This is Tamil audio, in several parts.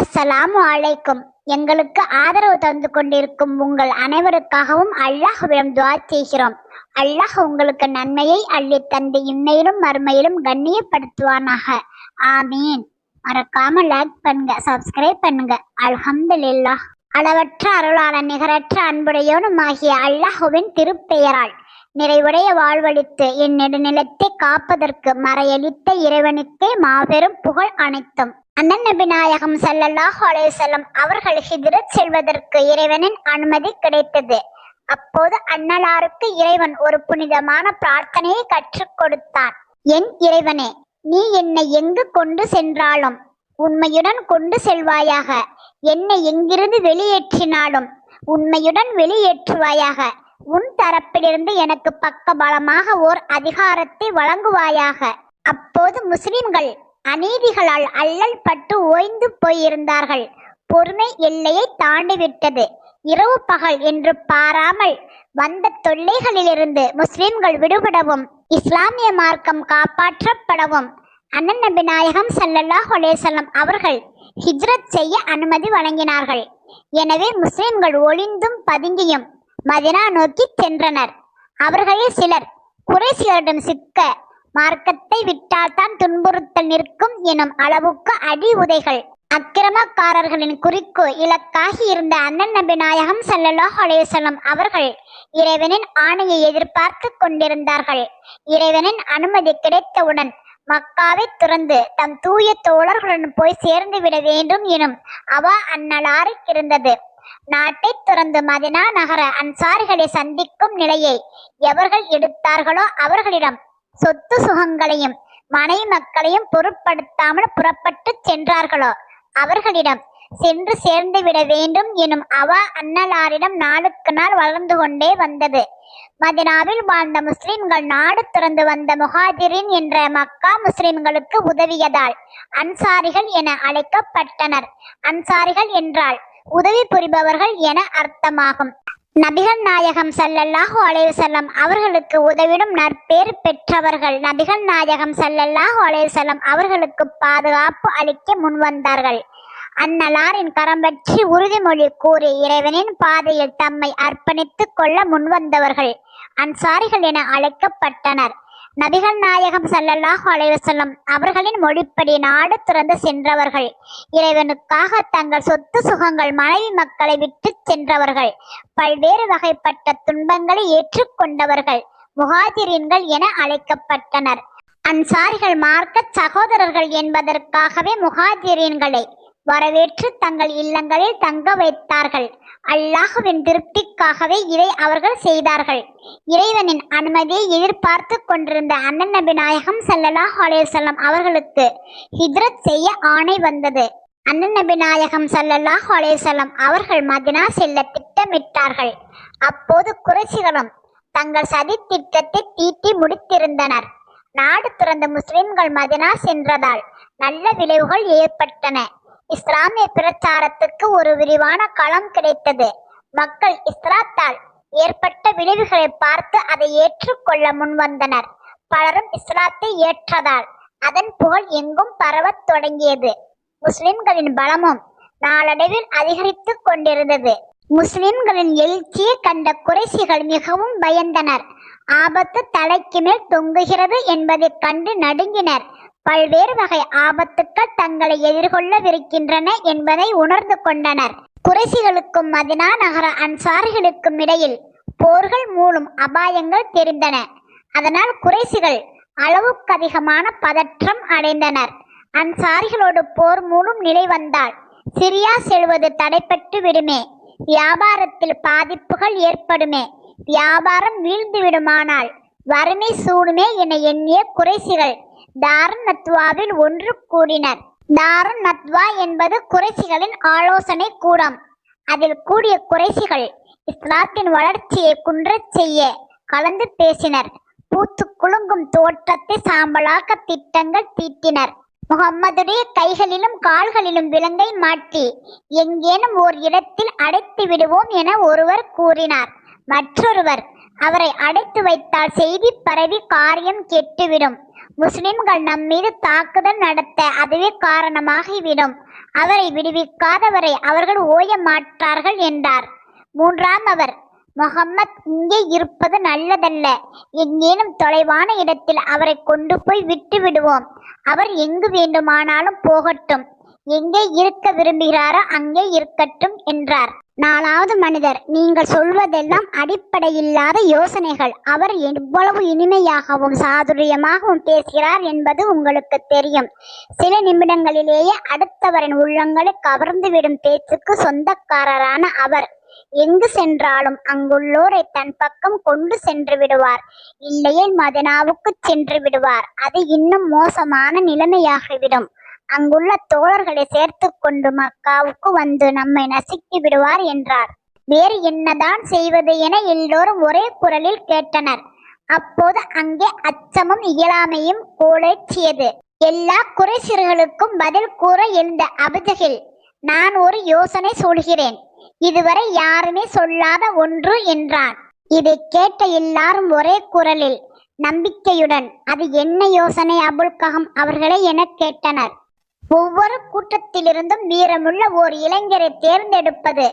அஸ்ஸலாமு அலைக்கும். எங்களுக்கு ஆதரவு தந்து கொண்டிருக்கும் உங்கள் அனைவருக்காகவும் அல்லாஹ்விடம் துவா செய்கிறோம். அல்லாஹ் உங்களுக்கு நன்மையை அள்ளி தந்து இன்னையிலும் மறுமையிலும் கண்ணியப்படுத்துவானாக. ஆமீன். மறக்காம லைக் பண்ணுங்க சப்ஸ்கிரைப் பண்ணுங்க. அல்ஹம்துலில்லாஹ். அளவற்ற அருளாளன் நிகரற்ற அன்புடையவனுமாகிய அல்லாஹுவின் திருப்பெயரால் நிறைவுடைய வாழ்வழித்து என் நெடுநிலத்தை காப்பதற்கு மறையளித்த இறைவனுக்கே மாபெரும் புகழ் அனைத்தும். அண்ணன் நபி அவர்கள் ஹிஜ்ரத் செல்வதற்கு இறைவனின் அனுமதி கிடைத்தது. அப்போது அன்னலாருக்கு இறைவன் ஒரு புனிதமான பிரார்த்தனையை கற்றுக் கொடுத்தான். என் இறைவனே நீ என்னை எங்கு கொண்டு சென்றாலும் உண்மையுடன் கொண்டு செல்வாயாக. என்னை எங்கிருந்து வெளியேற்றினாலும் உண்மையுடன் வெளியேற்றுவாயாக. உன் தரப்பிலிருந்து எனக்கு பக்கபலமாக ஓர் அதிகாரத்தை வழங்குவாயாக. அப்போது முஸ்லிம்கள் அநீதிகளால் அல்லல் பட்டு ஓய்ந்து போயிருந்தார்கள். பொறுமை எல்லையை தாண்டிவிட்டது. இரவு பகல் என்று பாராமல் வந்த தொல்லைகளிலிருந்து முஸ்லிம்கள் விடுபடவும் இஸ்லாமிய மார்க்கம் காப்பாற்றப்படவும் அண்ணன் நபி நாயகம் ஸல்லல்லாஹு அலைஹி அவர்கள் ஹிஜ்ரத் செய்ய அனுமதி வழங்கினார்கள். எனவே முஸ்லிம்கள் ஒளிந்தும் பதுங்கியும் மதினா நோக்கி சென்றனர். அவர்களில் சிலர் குறைசியரிடம் சிக்க மார்க்கத்தை விட்டால்தான் துன்புறுத்தல் நிற்கும் எனும் அளவுக்கு அடி உதைகள் அக்கிரமக்காரர்களின் குறிக்கு இலக்காகி இருந்த அண்ணன் நபி நாயகம் ஸல்லல்லாஹு அலைஹி அவர்கள் இறைவனின் ஆணையை எதிர்பார்த்து கொண்டிருந்தார்கள். இறைவனின் அனுமதி கிடைத்தவுடன் மக்காவை துறந்து தம் தூய தோழர்களுடன் போய் சேர்ந்து விட வேண்டும் எனும் அவா அன்னலாருக்கு இருந்தது. நாட்டை துறந்து மதினா நகர அன்சாரிகளை சந்திக்கும் நிலையை எவர்கள் எடுத்தார்களோ அவர்களிடம் சொத்து சுகங்களையும் மனை மக்களையும் பொருட்படுத்தாமல் புறப்பட்டு சென்றார்களோ? அவர்களிடம் சென்று சேர்ந்து விட வேண்டும் எனும் அவா அன்னலாரிடம் நாளுக்கு நாள் வளர்ந்து கொண்டே வந்தது. மதினாவில் வாழ்ந்த முஸ்லிம்கள் நாடு திறந்து வந்த முஹாஜிரின் என்ற மக்கா முஸ்லிம்களுக்கு உதவியதால் அன்சாரிகள் என அழைக்கப்பட்டனர். அன்சாரிகள் என்றால் உதவி புரிபவர்கள் என அர்த்தமாகும். நபிகள் நாயகம் சல்லல்லாஹு அலைஹி அவர்களுக்கு உதவிடும் நற்பேர் பெற்றவர்கள். நபிகள் நாயகம் சல்லல்லாஹு அலைஹி அவர்களுக்கு பாதுகாப்பு அளிக்க முன்வந்தார்கள். அன்னலாரின் கரம் பற்றி உறுதிமொழி கூறி இறைவனின் பாதையில் தம்மை அர்ப்பணித்துக் கொள்ள முன்வந்தவர்கள். அன்சாரிகள் என அழைக்கப்பட்டனர். நபிகள் நாயகம் ஸல்லல்லாஹு அலைவசல்லம் அவர்களின் மொழிப்படி நாடு துறந்து சென்றவர்கள். இறைவனுக்காக தங்கள் சொத்து சுகங்கள் மனைவி மக்களை விட்டு சென்றவர்கள். பல்வேறு வகைப்பட்ட துன்பங்களை ஏற்றுக்கொண்டவர்கள். முகாஜிரின்கள் என அழைக்கப்பட்டனர். அன்சாரிகள் மார்க்க சகோதரர்கள் என்பதற்காகவே முஹாஜிரீன்களை வரவேற்று தங்கள் இல்லங்களில் தங்க வைத்தார்கள். அல்லாஹுவின் திருப்திக்காகவே இதை அவர்கள் செய்தார்கள். இறைவனின் அனுமதியை எதிர்பார்த்து கொண்டிருந்த அண்ணன் நபி நாயகம் ஸல்லல்லாஹு அலேசல்லம் அவர்களுக்கு ஹிஜ்ரத் செய்ய ஆணை வந்தது. அண்ணன் நபி நாயகம் சல்லல்லாஹ் அலேசல்லம் அவர்கள் மதினா செல்ல திட்டமிட்டார்கள். அப்போது குறைசிகளும் தங்கள் சதி திட்டத்தை தீட்டி முடித்திருந்தனர். நாடு துறந்த முஸ்லிம்கள் மதினா சென்றதால் நல்ல விளைவுகள் ஏற்பட்டன. இஸ்லாமிய பிரச்சாரத்துக்கு ஒரு விரிவான களம் கிடைத்தது. மக்கள் இஸ்லாத்தால் ஏற்பட்ட விளைவுகளை பார்த்து அதை ஏற்றுக்கொள்ள முன்வந்தனர். பலரும் இஸ்லாத்தை ஏற்றதால் அதன் புகழ் எங்கும் பரவத் தொடங்கியது. முஸ்லிம்களின் பலமும் நாளடைவில் அதிகரித்துக் கொண்டிருந்தது. முஸ்லிம்களின் எழுச்சியை கண்ட குறைசிகள் மிகவும் பயந்தனர். ஆபத்து தலைக்கு மேல் தொங்குகிறது என்பதைக் கண்டு நடுங்கினர். பல்வேறு வகை ஆபத்துக்கள் தங்களை எதிர்கொள்ளவிருக்கின்றன என்பதை உணர்ந்து கொண்டனர். குறைசிகளுக்கும் மதினா நகர அன்சாரிகளுக்கும் இடையில் போர்கள் மூலம் அபாயங்கள் தெரிந்தன. அதனால் குறைசிகள் அளவுக்கு அதிகமான பதற்றம் அடைந்தனர். அன்சாரிகளோடு போர் மூலம் நிலை வந்தால் சிரியா செல்வது தடைப்பட்டு விடுமே. வியாபாரத்தில் பாதிப்புகள் ஏற்படுமே. வியாபாரம் வீழ்ந்து விடுமானால் வறுமை சூடுமே என எண்ணிய குறைசிகள் தாரன் நத்வாவில் ஒன்று கூடினர். தாரணத்வா நத்வா என்பது குறைசிகளின் ஆலோசனை கூடம் அதில் கூடிய குறைசிகள் இஸ்லாத்தின் வளர்ச்சியை குன்றச் செய்ய கலந்து பேசினர். பூத்து குலுங்கும் தோற்றத்தை சாம்பலாக்க திட்டங்கள் தீட்டினர். முகம்மதுடைய கைகளிலும் கால்களிலும் விலங்கை மாட்டி எங்கேனும் ஓர் இடத்தில் அடைத்து விடுவோம் என ஒருவர் கூறினார். மற்றொருவர் அவரை அடைத்து வைத்தால் செய்தி பரவி காரியம் கெட்டுவிடும். முஸ்லிம்கள் நம் மீது தாக்குதல் நடத்த அதுவே காரணமாகிவிடும். அவரை விடுவிக்காதவரை அவர்கள் ஓய மாட்டார்கள் என்றார். மூன்றாம் அவர் முகம்மத் இங்கே இருப்பது நல்லதல்ல. எங்கேனும் தொலைவான இடத்தில் அவரை கொண்டு போய் விட்டு விடுவோம். அவர் எங்கு வேண்டுமானாலும் போகட்டும். எங்கே இருக்க விரும்புகிறாரோ அங்கே இருக்கட்டும் என்றார். நாலாவது மனிதர். நீங்கள் சொல்வதெல்லாம் அடிப்படையில்லாத யோசனைகள். அவர் எவ்வளவு இனிமையாகவும் சாதுரியமாகவும் பேசுகிறார் என்பது உங்களுக்கு தெரியும். சில நிமிடங்களிலேயே அடுத்தவரின் உள்ளங்களை கவர்ந்துவிடும் பேச்சுக்கு சொந்தக்காரரான அவர். எங்கு சென்றாலும் அங்குள்ளோரை தன் பக்கம் கொண்டு சென்று விடுவார். இல்லையே மதனாவுக்கு சென்று விடுவார். அது இன்னும் மோசமான நிலைமையாகிவிடும். அங்குள்ள தோழர்களை சேர்த்து கொண்டு மக்காவுக்கு வந்து நம்மை நசுக்கி விடுவார் என்றார். வேறு என்னதான் செய்வது என எல்லோரும் ஒரே குரலில் கேட்டனர். அப்போது அங்கே அச்சமும் இயலாமையும் கோலேற்றியது எல்லா குறைசிறுகளுக்கும் பதில் கூற எழுந்த அபுஜகில் நான் ஒரு யோசனை சொல்கிறேன். இதுவரை யாருமே சொல்லாத ஒன்று என்றான். இதை கேட்ட எல்லாரும் ஒரே குரலில் நம்பிக்கையுடன் அது என்ன யோசனை அபுல் ககம் அவர்களே என கேட்டனர். ஒவ்வொரு கூட்டத்திலிருந்தும் வீரமுள்ள ஓர் இளைஞரை தேர்ந்தெடுப்பது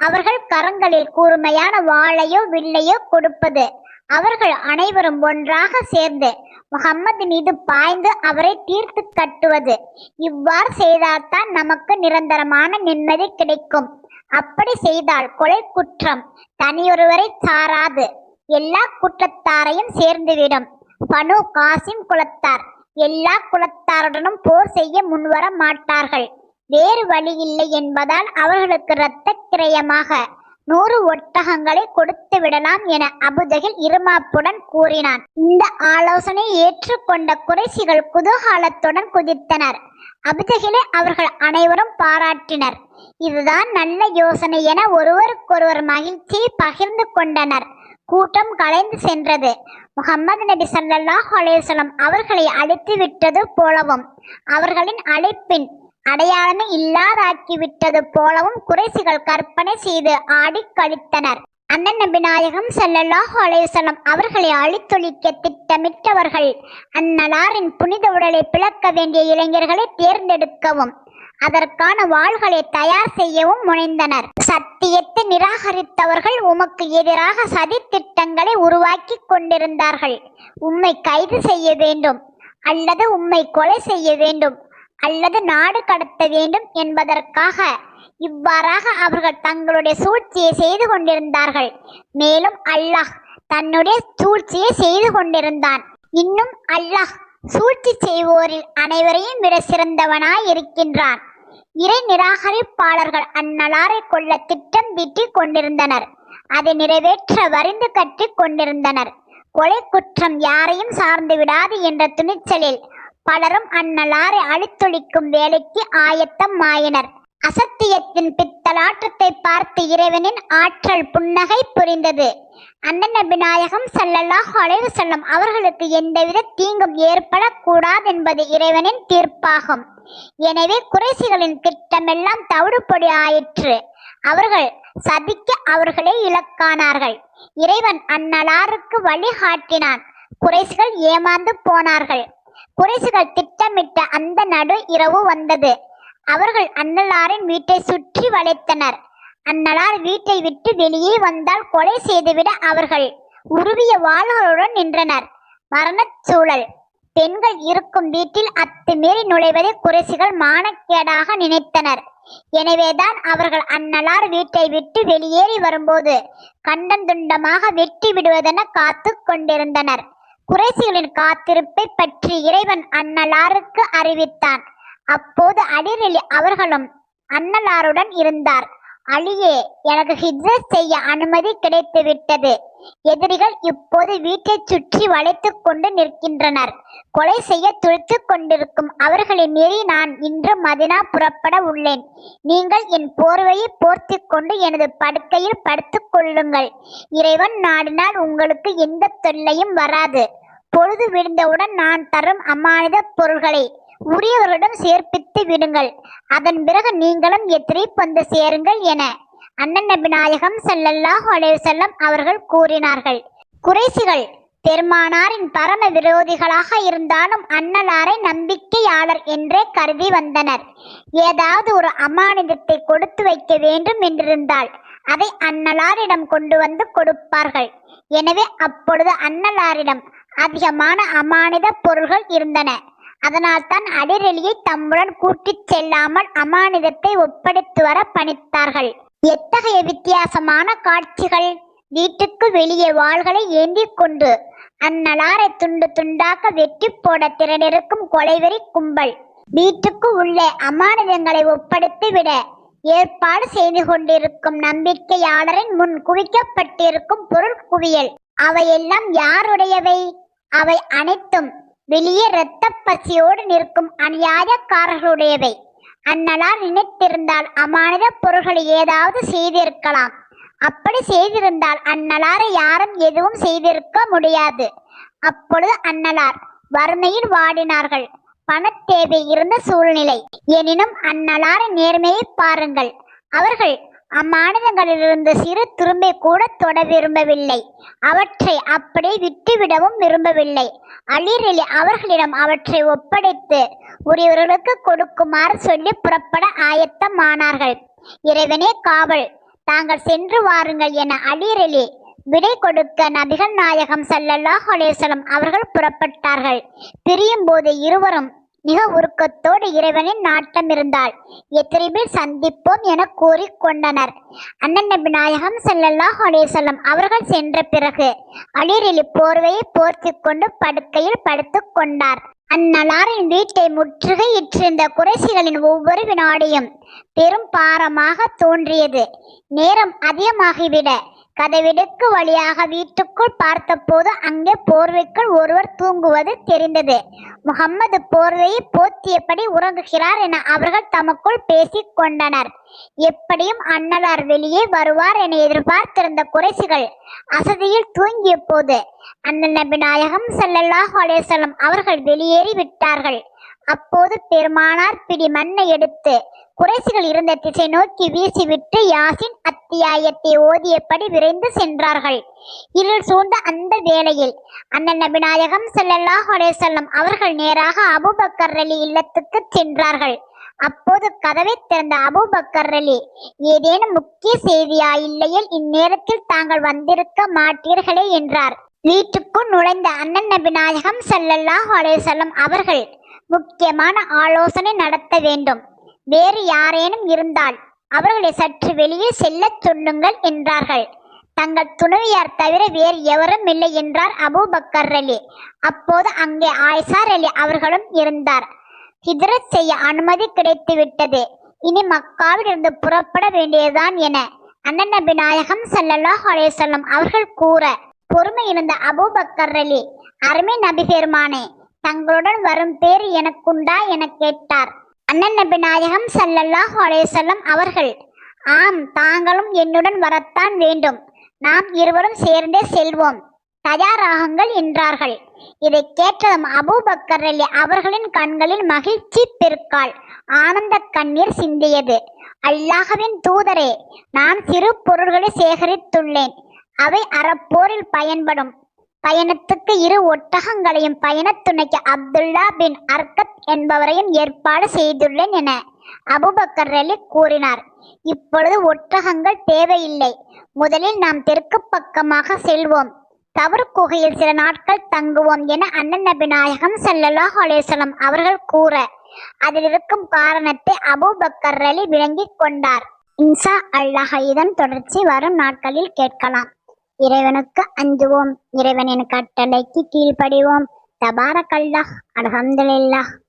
அவர்கள் கரங்களில் கூர்மையான வாளையோ வில்லையோ கொடுப்பது அவர்கள் அனைவரும் ஒன்றாக சேர்ந்து முகம்மது மீது பாய்ந்து அவரை தீர்த்து கட்டுவது இவ்வாறு செய்தால்தான் நமக்கு நிரந்தரமான நிம்மதி கிடைக்கும். அப்படி செய்தால் கொலை குற்றம் தனியொருவரை சாராது எல்லா குற்றத்தாரையும் சேர்ந்துவிடும். பனு காசிம் குலத்தார். எல்லா குலத்தாருடனும் போர் செய்ய முன்வர மாட்டார்கள். வேறு வழியில்லை என்பதால் அவர்களுக்கு இரத்த கிரயமாக நூறு ஒட்டகங்களை கொடுத்து விடலாம் என அபுதகில் இருமாப்புடன் கூறினான். இந்த ஆலோசனை ஏற்றுக்கொண்ட குறைசிகள் குதூகாலத்துடன் குதித்தனர். அபுஜகிலை அவர்கள் அனைவரும் பாராட்டினர். இதுதான் நல்ல யோசனை என ஒருவருக்கொருவர் மகிழ்ச்சியை பகிர்ந்து கொண்டனர். கூட்டம் கலைந்து சென்றது. முகமது நபி சல்லாஹ் அலேசலம் அவர்களை அழைத்து விட்டது போலவும் அவர்களின் அழைப்பின் அடையாளமே இல்லாதாக்கிவிட்டது போலவும் குறைசிகள் கற்பனை செய்து ஆடி கழித்தனர். அண்ணன் நபி நாயகம் ஸல்லல்லாஹு அலைஹி அவர்களை அழித்தொழிக்க திட்டமிட்டவர்கள் அந்நலாரின் புனித உடலை பிளக்க வேண்டிய இளைஞர்களை தேர்ந்தெடுக்கவும் அதற்கான வாள்களை தயார் செய்யவும் முனைந்தனர். சத்தியத்தை நிராகரித்தவர்கள் உமக்கு எதிராக சதி திட்டங்களை உருவாக்கி கொண்டிருந்தார்கள். உம்மை கைது செய்ய வேண்டும் அல்லது உம்மை கொலை செய்ய வேண்டும் அல்லது நாடு கடத்த வேண்டும் என்பதற்காக. இவ்வாறாக அவர்கள் தங்களுடைய சூழ்ச்சியை செய்து கொண்டிருந்தார்கள். மேலும் அல்லாஹ் தன்னுடைய சூழ்ச்சியை செய்து கொண்டிருந்தான். இன்னும் அல்லாஹ் சூழ்ச்சி செய்வோரில் அனைவரையும் விட சிறந்தவனாய் இருக்கின்றான். இறை நிராகரிப்பாளர்கள் அந்நலாரை கொள்ள திட்டம் தீட்டிக் கொண்டிருந்தனர். அதை நிறைவேற்ற வரிந்து கட்டி கொண்டிருந்தனர். கொலை குற்றம் யாரையும் சார்ந்து விடாது என்ற துணிச்சலில் பலரும் அந்நலாரை அழித்தொழிக்கும் வேலைக்கு ஆயத்தம் ஆயினர். அசத்தியத்தின் பித்தலாற்றத்தை பார்த்து இறைவனின் ஆற்றல் புன்னகை புரிந்தது. அண்ணன் நபிநாயகம் ஸல்லல்லாஹு அலைவு செல்லும் அவர்களுக்கு எந்தவித தீங்கும் ஏற்படக்கூடாது என்பது இறைவனின் தீர்ப்பாகும். எனவே குறைசிகளின் திட்டமெல்லாம் தவிடுபொடி ஆயிற்று. அவர்கள் சதிக்க அவர்களே இலக்கானார்கள். இறைவன் அந்நலாருக்கு வழிகாட்டினான் குறைசிகள் ஏமாந்து போனார்கள். குறைசிகள் திட்டமிட்ட அந்த நடு இரவு வந்தது. அவர்கள் அன்னலாரின் வீட்டை சுற்றி வளைத்தனர். அன்னலார் வீட்டை விட்டு வெளியே வந்தால் கொலை செய்துவிட அவர்கள் உருவிய வாள்களுடன் நின்றனர். மரணச் சூழல். பெண்கள் இருக்கும் வீட்டில் அத்துமீறி நுழைவதை குறைசிகள் மானக்கேடாக நினைத்தனர். எனவேதான் அவர்கள் அன்னலார் வீட்டை விட்டு வெளியேறி வரும்போது கண்டந்துண்டமாக வெட்டி விடுவதென காத்து கொண்டிருந்தனர். குறைசிகளின் காத்திருப்பை பற்றி இறைவன் அன்னலாருக்கு அறிவித்தான். அப்போது அடிரலி அவர்களும் அன்னலாருடன் இருந்தார். அழியே எனக்கு ஹிஜ்ரத் செய்ய அனுமதி கிடைத்து விட்டது எதிரிகள் இப்போது வீட்டை சுற்றி வளைத்து கொண்டு நிற்கின்றனர். கொலை செய்ய துளித்து கொண்டிருக்கும் அவர்களை மீறி நான் இன்று மதினா புறப்பட உள்ளேன். நீங்கள் என் போர்வையை போர்த்தி கொண்டு எனது படுக்கையில் படுத்துக்கொள்ளுங்கள் இறைவன் நாடினால் உங்களுக்கு எந்த தொல்லையும் வராது. பொழுது விழுந்தவுடன் நான் தரும் அமானித பொருள்களை உரியவர்களிடம் சேர்ப்பித்து விடுங்கள். அதன் பிறகு நீங்களும் எத்திரை வந்து சேருங்கள் என அண்ணன் நபிநாயகம் செல்லல்லாஹு ஸல்லல்லாஹு செல்லம் அவர்கள் கூறினார்கள். குறைசிகள் பெருமானாரின் பரம விரோதிகளாக இருந்தாலும் அன்னலாரை நம்பிக்கையாளர் என்றே கருதி வந்தனர். ஏதாவது ஒரு அமானிதத்தை கொடுத்து வைக்க வேண்டும் என்றிருந்தால் அதை அன்னலாரிடம் கொண்டு வந்து கொடுப்பார்கள். எனவே அப்பொழுது அன்னலாரிடம் அதிகமான அமானித பொருள்கள் இருந்தன. அதனால்தான் அடிரெலியை தம்முடன் கூட்டிச் செல்லாமல் அமானிதத்தை ஒப்படைத்து வர பணித்தார்கள். எத்தகைய வித்தியாசமான காட்சிகள்! வீட்டுக்கு வெளியே வாள்களை ஏந்திக் கொண்டு அந்நலாரை துண்டு துண்டாக வெட்டி போட திரண்டிருக்கும் கொலைவெறி கும்பல். வீட்டுக்கு உள்ளே அமானிதங்களை ஒப்படைத்து விட ஏற்பாடு செய்து கொண்டிருக்கும் நம்பிக்கையாளரின் முன் குவிக்கப்பட்டிருக்கும் பொருள் குவியல். அவையெல்லாம் யாருடையவை? அவை அனைத்தும் வெளியே இரத்த பசியோடு நிற்கும் அநியாயக்காரர்களுடையவை. அன்னலார் நினைத்திருந்தால் அமானித பொருள்களை ஏதாவது செய்திருக்கலாம். அப்படி செய்திருந்தால் அன்னலாரை யாரும் எதுவும் செய்திருக்க முடியாது. அப்பொழுது அன்னலார் வறுமையில் வாடினார்கள். பணத் தேவை இருந்த சூழ்நிலை. எனினும் அன்னலாரின் நேர்மையை பாருங்கள். அவர்கள் அம்மாநிலங்களிலிருந்து சிறு துரும்பை கூட தொட விரும்பவில்லை. அவற்றை அப்படியே விட்டுவிடவும் விரும்பவில்லை. அலிரலி அவர்களிடம் அவற்றை ஒப்படைத்து உரியவர்களுக்கு கொடுக்குமாறு சொல்லி புறப்பட ஆயத்தமானார்கள். இறைவனே காவல் தாங்கள் சென்று வாருங்கள் என அலிரலி விடை கொடுக்க நபிகள் நாயகம் சல்லல்லாஹ் அலேசலம் அவர்கள் புறப்பட்டார்கள். பிரியும் போது இருவரும் மிக உருக்கத்தோடு இறைவனின் நாட்டம் இருந்தால் எத்திரிபில் சந்திப்போம் என கூறிக்கொண்டனர் அண்ணன் நபி நாயகம் செல்லல்லாஹ் அலேசல்லம் அவர்கள் சென்ற பிறகு அலிரிலி போர்வையை போர்த்திக் கொண்டு படுக்கையில் படுத்துக் கொண்டார். அந்நலாரின் வீட்டை முற்றுகையிற்றிருந்த குறைசிகளின் ஒவ்வொரு வினாடியும் பெரும் பாரமாக தோன்றியது. நேரம் அதிகமாகிவிட கதவிடுக்கு வழியாக வீட்டுக்குள் பார்த்தபோது அங்கே போர்வைக்குள் ஒருவர் தூங்குவது தெரிந்தது. முகம்மது போர்வையை போத்தியபடி உறங்குகிறார் என அவர்கள் தமக்குள் பேசிக் கொண்டனர். எப்படியும் அன்னலார் வெளியே வருவார் என எதிர்பார்த்திருந்த குறைசிகள் அசதியில் தூங்கிய போது அண்ணன் நபி நாயகம் ஸல்லல்லாஹு அலேசல்லம் அவர்கள் வெளியேறி விட்டார்கள். அப்போது பெருமானார் பிடி மண்ணை எடுத்து குறைசிகள் இருந்த திசை நோக்கி வீசிவிட்டு யாசின் அத்தியாயத்தை ஓதியபடி விரைந்து சென்றார்கள். இருள் சூழ்ந்த அந்த வேளையில் அண்ணன் நபிநாயகம் செல்லல்லாஹ் செல்லும் அவர்கள் நேராக அபுபக்கர் அலி இல்லத்துக்கு சென்றார்கள். அப்போது கதவை திறந்த அபுபக்கர் அலி ஏதேனும் முக்கிய செய்தியா இல்லையில் இந்நேரத்தில் தாங்கள் வந்திருக்க மாட்டீர்களே என்றார். வீட்டுக்குள் நுழைந்த அண்ணன் நபிநாயகம் செல்லல்லாஹ் அலைஹி அவர்கள் முக்கியமான ஆலோசனை நடத்த வேண்டும். வேறு யாரேனும் இருந்தால் அவர்களை சற்று வெளியே செல்லச் சொல்லுங்கள் என்றார்கள். தங்கள் துணைவியார் தவிர வேறு எவரும் இல்லை என்றார் அபூபக்கர் அலி. அப்போது அங்கே ஆயசார் அலி அவர்களும் இருந்தார். ஹிஜ்ரத் செய்ய அனுமதி கிடைத்து விட்டது. இனி மக்காவில் இருந்து புறப்பட வேண்டியதுதான் என அண்ணன் நபி நாயகம் சல்லல்லாஹ் அலைஹி அவர்கள் கூற பொறுமை இருந்த அபூபக்கர் அலி அருமை நபி பெருமானே தங்களுடன் வரும் பேர் எனக்குண்டா என கேட்டார். அண்ணன் நபி நாயகம் சல்லல்லாஹ் அலேசல்லம் அவர்கள் ஆம் தாங்களும் என்னுடன் வரத்தான் வேண்டும். நாம் இருவரும் சேர்ந்தே செல்வோம். தயாராகுங்கள் என்றார்கள். இதை கேட்டதும் அபூபக்கர் அலி அவர்களின் கண்களில் மகிழ்ச்சி பெருக்கால் ஆனந்த கண்ணீர் சிந்தியது. அல்லாஹவின் தூதரே நான் சிறு பொருள்களை சேகரித்துள்ளேன். அவை அறப்போரில் பயன்படும். பயணத்துக்கு இரு ஒட்டகங்களையும் பயணத்துணைக்கு அப்துல்லா பின் அர்கத் என்பவரையும் ஏற்பாடு செய்துள்ளேன் என அபுபக்கர் அலி கூறினார். இப்பொழுது ஒட்டகங்கள் தேவையில்லை. முதலில் நாம் தெற்கு பக்கமாக செல்வோம். தவறு குகையில் சில நாட்கள் தங்குவோம் என அண்ணன் நபி நாயகம் ஸல்லல்லாஹு அலைஹி அவர்கள் கூற அதில் இருக்கும் காரணத்தை அபுபக்கர் அலி விளங்கிக் கொண்டார். இன்சா அல்லாஹ் இதன் தொடர்ச்சி வரும் நாட்களில் கேட்கலாம். இறைவனுக்கு அஞ்சுவோம். இறைவனின் கட்டளைக்கு கீழ்ப்படிவோம். தபாரக்கல்லாஹ் அல்ஹம்துலில்லாஹ்.